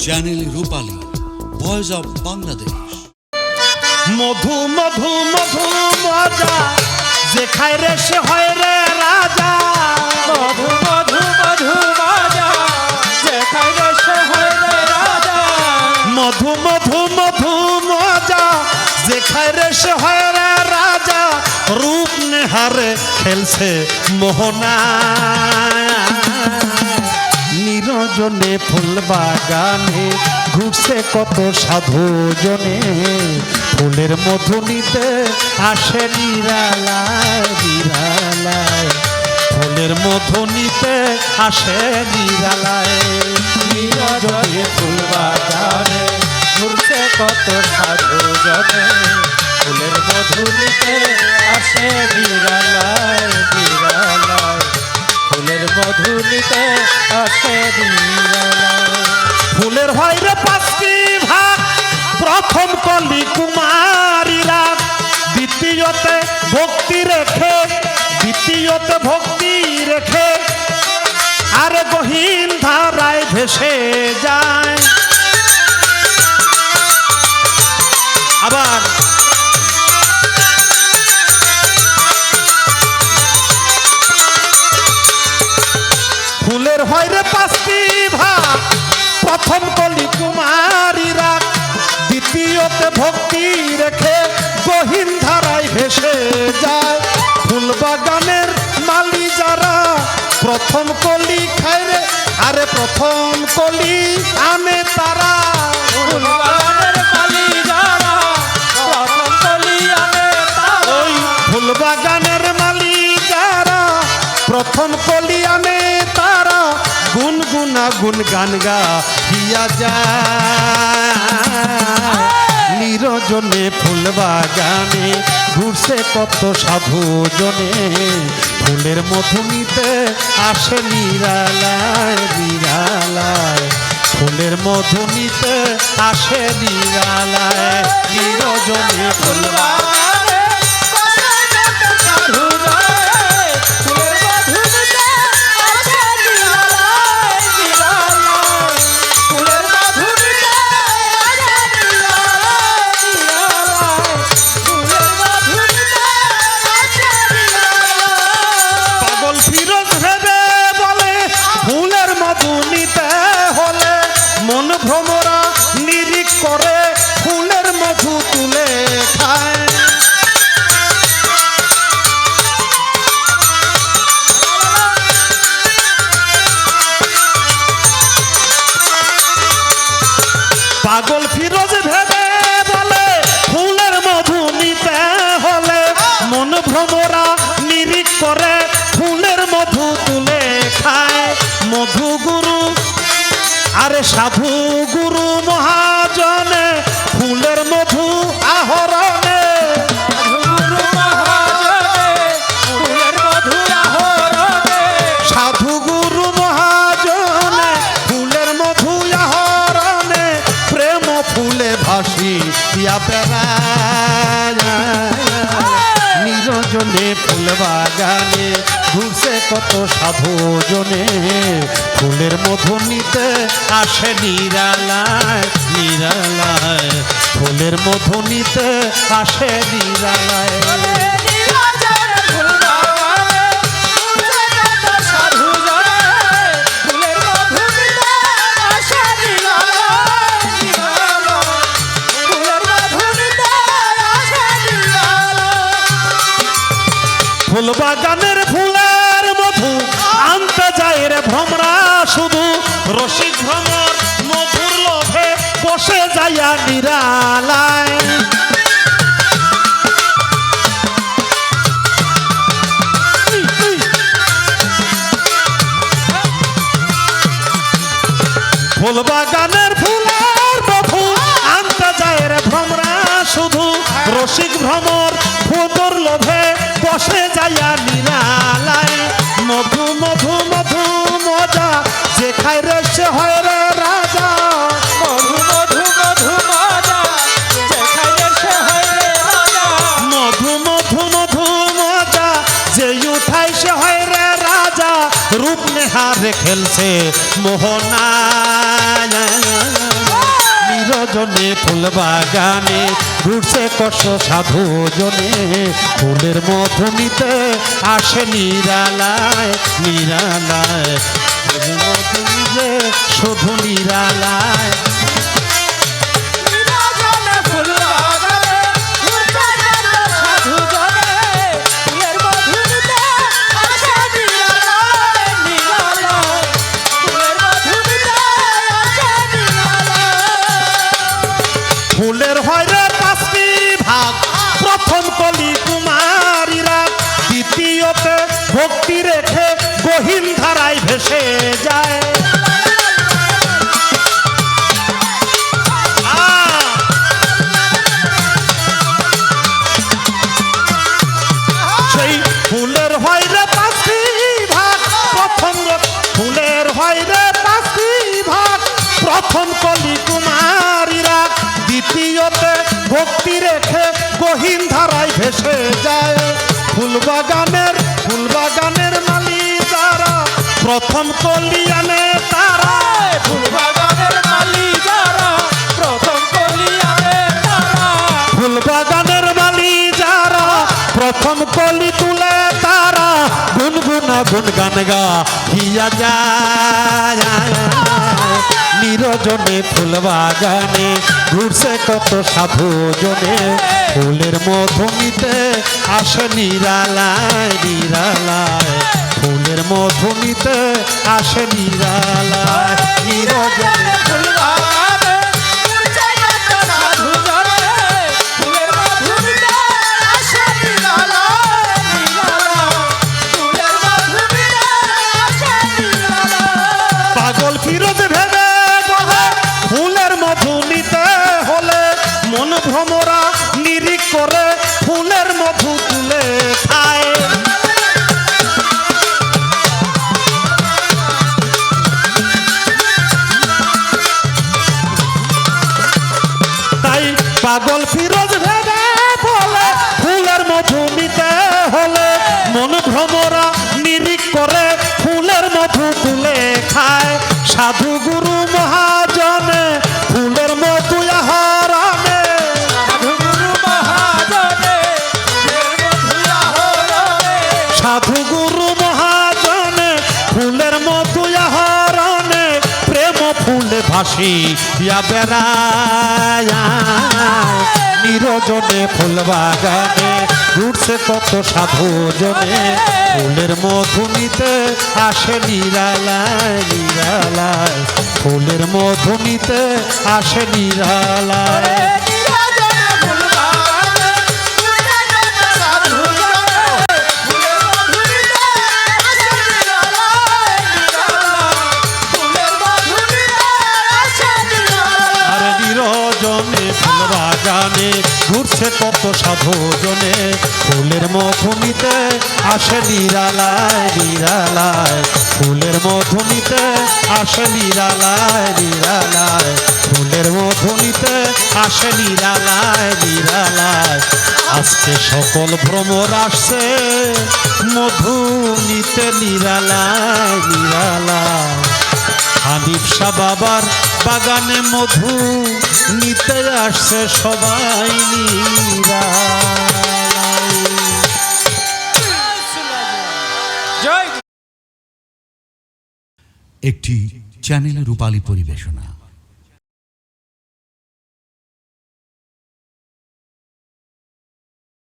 Channel Rupali voice of Bangladesh মধু মধু মধু, মজা। যে খায় রে, সে হয় রে রাজা। মধু মধু মধু, মাজা। যে খাইলে সে হয় রে রাজা। মধু মধু মধু, মজা। যে খায় রে, সে হয় রে রাজা। রূপ নেহারে খেলছে মোহনা। নিরজনে ফুল বাগানে, ঘুরছে কত সাধু জনে। ফুলের মধু নিতে আসে নিরালায় নিরালায়। ফুলের মধু নিতে আসে নিরালায়। ফুল বাগানে, ঘুরছে কত সাধু জনে। ফুলের মধুরিতে আসে নিরালায় বিড়ালায় ফুলের মধুরিতে ফুলের হয় রে পাঁচটি ভাগ। প্রথম কলি কুমারীরা, দ্বিতীয়তে ভক্তি রেখে, দ্বিতীয়তে ভক্তি রেখে। আর গহীন ধারায় ভেসে যায়। ভক্তি রেখে গহীন ধারায় ভেসে যায়। ফুল বাগানের মালি যারা প্রথম কলি খায় রে আরে প্রথম কলি আনে তারা। ফুল বাগানের মালি যারা প্রথম কলি আনে তারা। ওই ফুল মালি যারা প্রথম কলি আনে তারা। গুনগুনা গুন গান গা হিয়া যায়। নিরজনে ফুল বাগানে, ঘুরছে কত সাধু জনে। ফুলের মধু নিতে আসে নিরালায় নিরালায়। ফুলের মধু নিতে আসে নিরালায়, নিরজনে ফুল বাগানে। ভ্রমরা নিরিক করে ফুলের মধু তুলে খায়। মধু গুরু আরে সাধু গুরু মহাজনে ফুলের মধু আহরণে। সাধু গুরু মহাজনে ফুলের প্রেম ফুলে ভাসি ইয়া নিরজনে ফুল বাগানে ঘুরছে কত সাধু জনে ফুলের মধু নিতে আসে নিরালায় নিরালায়। ফুলের মধু নিতে আসে নিরালায়। শুধু রসিক ভ্রমর মধুর লোভে বসে যাইয়া নিরালায়। ফুল বাগানের নেহারে খেলছে মোহনা নিরজনে ফুল বাগানে ঘুরছে কষ্ট সাধু জনে ফুলের মধুমিতে আসে নিরালায় নিরালায়। শুধু নিরালায়। ভেসে যায়! সেই ফুলের প্রথম কলি কুমারীরা দ্বিতীয়তে ভক্তি রেখে গহীন ধারায় ভেসে যায়। ফুলবাগানের যারা প্রথম কলিয়ানে তারা। ফুল বাগানের মালি যারা প্রথম তারা। ফুলবাগানের মালি যারা প্রথম কলি তুলে তারা। গুনগুনা গুনগান গা হিয়া যায় নিরজনে মধুমিতে মধুমিতে ফুল বাগানে ঘুরছে কত সাধু জনে ফুলের মধুরিতে আসে নিরালায় নিরালায়। ফুলের মধুরিতে আসে নিরালায়। পাগল ফুলের নিতে হলে ভ্রমরা নিরিখ করে ফুলের মধু তুলে ইয়া বেড়ায়। নিরজনে ফুল বাগানে ঘুরছে কত সাধু জনে। ফুলের মধু নিতে আসে নিরালায় ফুলের মধু নিতে আসে নিরালায়। ঘুরছে কত সাধু জনে। ফুলের মধুমিতে আসে নিরালায় নিরালায় ফুলের মধুমিতে আসে নিরালায় নিরালায় ফুলের মধুমিতে আসে নিরালায় নিরালায় আজকে সকল ভ্রমর আসছে মধু নিতে নিরালায় নিরালায় হানিফ বাবার বাগানে মধু নিতে আসছে সবাই। একটি চ্যানেল রূপালী পরিবেশনা